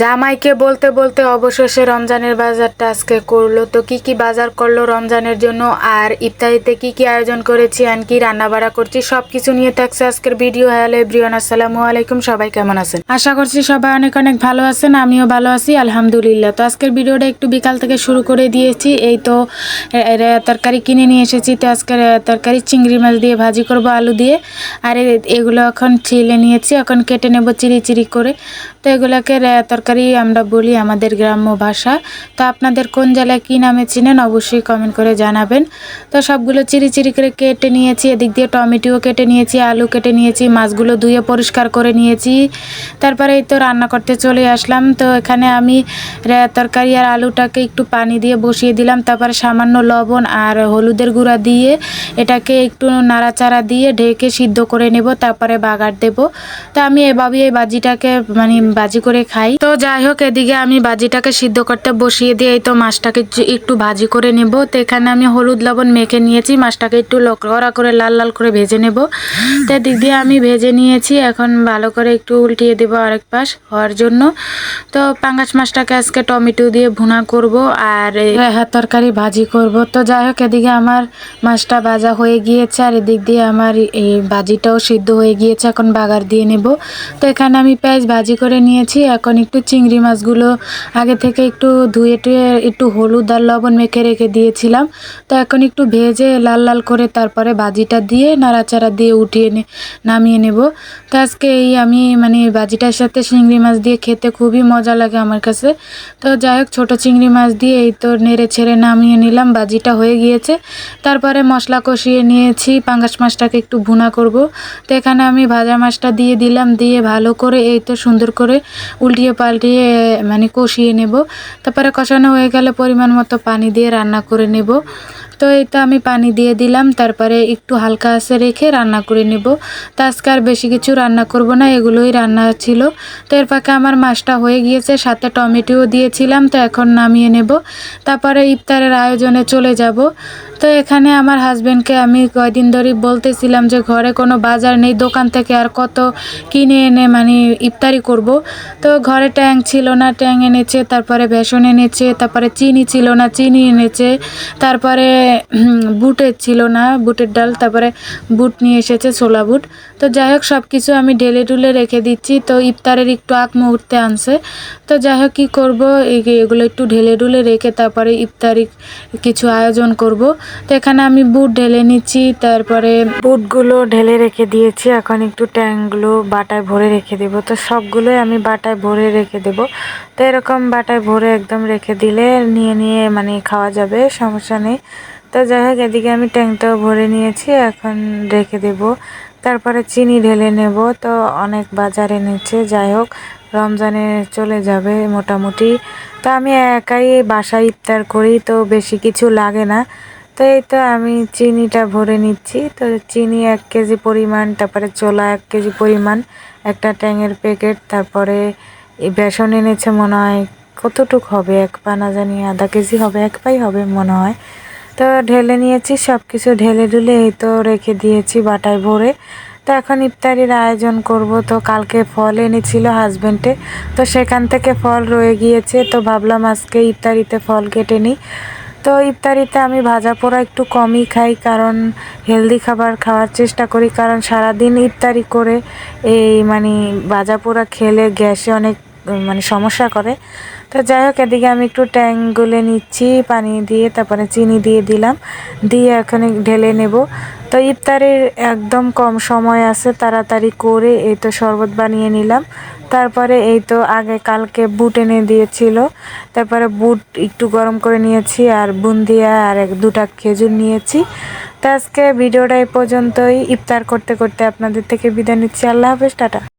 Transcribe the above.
জামাইকে বলতে বলতে অবশেষে রমজানের বাজারটা আজকে করল। তো কি কি বাজার করল রমজানের জন্য? আর ইফতারিতে কি কি আয়োজন করেছি? আর কি রান্না বাড়া করছি? সব কিছু নিয়ে থাকছে আজকের ভিডিও। হ্যালো এভরিওয়ান, আসসালামু আলাইকুম। সবাই কেমন আছেন? আশা করছি সবাই অনেক অনেক ভালো আছেন, আমিও ভালো আছি, আলহামদুলিল্লাহ। তো আজকের ভিডিওটা একটু বিকাল থেকে শুরু করে দিয়েছি। এই তো তরকারি কিনে নিয়ে এসেছি। তো আজকের তরকারি চিংড়ি মাছ দিয়ে ভাজি করব আলু দিয়ে। আর এগুলো এখন ছিলে নিয়েছি, এখন কেটে নেব চিরি চিরি করে। তো এগুলোকে রে- তরকারি আমরা বলি আমাদের গ্রাম্য ভাষা। তো আপনাদের কোন জেলায় কী নামে চিনেন অবশ্যই কমেন্ট করে জানাবেন। তো সবগুলো চিরি চিরি করে কেটে নিয়েছি, এদিক দিয়ে টমেটোও কেটে নিয়েছি, আলু কেটে নিয়েছি, মাছগুলো ধুয়ে পরিষ্কার করে নিয়েছি। তারপরে এই তো রান্না করতে চলে আসলাম। তো এখানে আমি তরকারি আর আলুটাকে একটু পানি দিয়ে বসিয়ে দিলাম। তারপরে সামান্য লবণ আর হলুদের গুঁড়া দিয়ে এটাকে একটু নাড়াচাড়া দিয়ে ঢেকে সিদ্ধ করে নেব। তারপরে বাগার দেব। তো আমি এভাবেই এই বাজিটাকে মানে বাজি করে খাই। তো যাই হোক, এদিকে আমি বাজিটাকে সিদ্ধ করতে বসিয়ে দিয়ে এই তো মাছটাকে একটু ভাজি করে নেব। তো এখানে আমি হলুদ লবণ মেখে নিয়েছি, মাছটাকে একটু লকড়া করে, লাল লাল করে ভেজে নেব। তো এদিক দিয়ে আমি ভেজে নিয়েছি, এখন ভালো করে একটু উল্টিয়ে দেব আরেক পাশ হওয়ার জন্য। তো পাঙ্গাস মাছটাকে আজকে টমেটো দিয়ে ভুনা করব আর হ্যাঁ তরকারি ভাজি করব। তো যাই হোক, এদিকে আমার মাছটা ভাজা হয়ে গিয়েছে আর এদিক দিয়ে আমার এই ভাজিটাও সিদ্ধ হয়ে গিয়েছে, এখন বাগার দিয়ে নেব। তো এখানে আমি পেঁয়াজ ভাজি করে নিয়েছি, এখন একটু চিংড়ি মাছগুলো আগে থেকে একটু ধুয়ে টুয়ে একটু হলুদ আর লবণ মেখে রেখে দিয়েছিলাম। তো এখন একটু ভেজে লাল লাল করে তারপরে ভাজিটা দিয়ে নাড়াচাড়া দিয়ে উঠিয়ে নামিয়ে নেব। তো আজকে এই আমি মানে ভাজিটার সাথে চিংড়ি মাছ দিয়ে খেতে খুবই মজা লাগে আমার কাছে। তো যাই হোক, ছোটো চিংড়ি মাছ দিয়ে এই তো নেড়ে ছেড়ে নামিয়ে নিলাম ভাজিটা হয়ে গিয়েছে। তারপরে মশলা কষিয়ে নিয়েছি, পাঙ্গাস মাছটাকে একটু ভুনা করব। তো এখানে আমি ভাজা মাছটা দিয়ে দিলাম, দিয়ে ভালো করে এই তো সুন্দর করে উল্টিয়ে পাল্টিয়ে মানে কষিয়ে নেব। তারপরে কষানো হয়ে গেলে পরিমাণ মতো পানি দিয়ে রান্না করে নেব। তো তো আমি পানি দিয়ে দিলাম। তারপরে একটু হালকা আঁচে রেখে রান্না করে নেব। তো আজকে আর বেশি কিছু রান্না করব না, এগুলোই রান্না ছিল। তো এর ফাঁকে আমার মাছটা হয়ে গিয়েছে, সাথে টমেটোও দিয়েছিলাম, তো এখন নামিয়ে নেব। তারপরে ইফতারের আয়োজনে চলে যাব। তো এখানে আমার হাজবেন্ডকে আমি কয়দিন ধরে বলতেছিলাম যে ঘরে কোনো বাজার নেই, দোকান থেকে আর কত কিনে এনে মানে ইফতারি করব। তো ঘরে ট্যাং ছিল না, ট্যাং এনেছে, তারপরে বেসন এনেছে, তারপরে চিনি ছিল না, চিনি এনেছে, তারপরে বুটের ছিল না, বুটের ডাল, তারপরে বুট নিয়ে এসেছে, ছোলা বুট। তো যাই হোক সব কিছু আমি ঢেলে টুলে রেখে দিচ্ছি। তো ইফতারের একটু আগ মুহূর্তে আনছে। তো যাই হোক, কী করব? এগুলো একটু ঢেলে ঢুলে রেখে তারপরে ইফতারি কিছু আয়োজন করব। তো এখানে আমি বুট ঢেলে নিচ্ছি, তারপরে বুটগুলো ঢেলে রেখে দিয়েছি। এখন একটু ট্যাংগুলো বাটায় ভরে রেখে দেব। তো সবগুলোই আমি বাটায় ভরে রেখে দেব। তো এরকম বাটায় ভরে একদম রেখে দিলে নিয়ে নিয়ে মানে খাওয়া যাবে, সমস্যা নেই। তো যাই হোক, এদিকে আমি ট্যাংটাও ভরে নিয়েছি, এখন রেখে দেব। তারপরে চিনি ঢেলে নেব। তো অনেক বাজারে নিচ্ছে, যাই হোক, রমজানে চলে যাবে মোটামুটি। তো আমি একাই বাসায় ইফতার করি, তো বেশি কিছু লাগে না। তো এই তো আমি চিনিটা ভরে নিচ্ছি। তো চিনি এক কেজি পরিমাণ, তারপরে চোলা এক কেজি পরিমাণ, একটা ট্যাঙের প্যাকেট তারপরে বেসন এনেছে মনে হয় কতটুক হবে? এক পা না জানি, আধা কেজি হবে, এক পাই হবে মনে হয়। তো ঢেলে নিয়েছি সব কিছু ঢেলে ঢুলে এই তো রেখে দিয়েছি বাটায় ভরে। তো এখন ইফতারির আয়োজন করব। তো কালকে ফল এনেছিল হাজবেন্ডে। তো সেখান থেকে ফল রয়ে গিয়েছে। তো ভাবলাম আজকে ইফতারিতে ফল কেটে নিই। তো ইফতারিতে আমি ভাজা পোড়া একটু কমই খাই, কারণ হেলদি খাবার খাওয়ার চেষ্টা করি। কারণ সারাদিন ইফতারি করে এই মানে ভাজা পোড়া খেলে গ্যাসে অনেক মানে সমস্যা করে। তো যাই হোক, এদিকে আমি একটু ট্যাং গুলে নিচ্ছি, পানি দিয়ে, তারপরে চিনি দিয়ে দিলাম। দিয়ে এখানে ঢেলে নেব। তো ইফতারের একদম কম সময় আছে, তাড়াতাড়ি করে এই তো শরবত বানিয়ে নিলাম। তারপরে এই তো আগে কালকে বুট এনে দিয়েছিল। তারপরে বুট একটু গরম করে নিয়েছি, আর বুন্দিয়া আর এক দুটা খেজুর নিয়েছি। তো আজকে ভিডিওটা এই পর্যন্তই। ইফতার করতে করতে আপনাদের থেকে বিদায় নিচ্ছি। আল্লাহ হাফেজ, টাটা।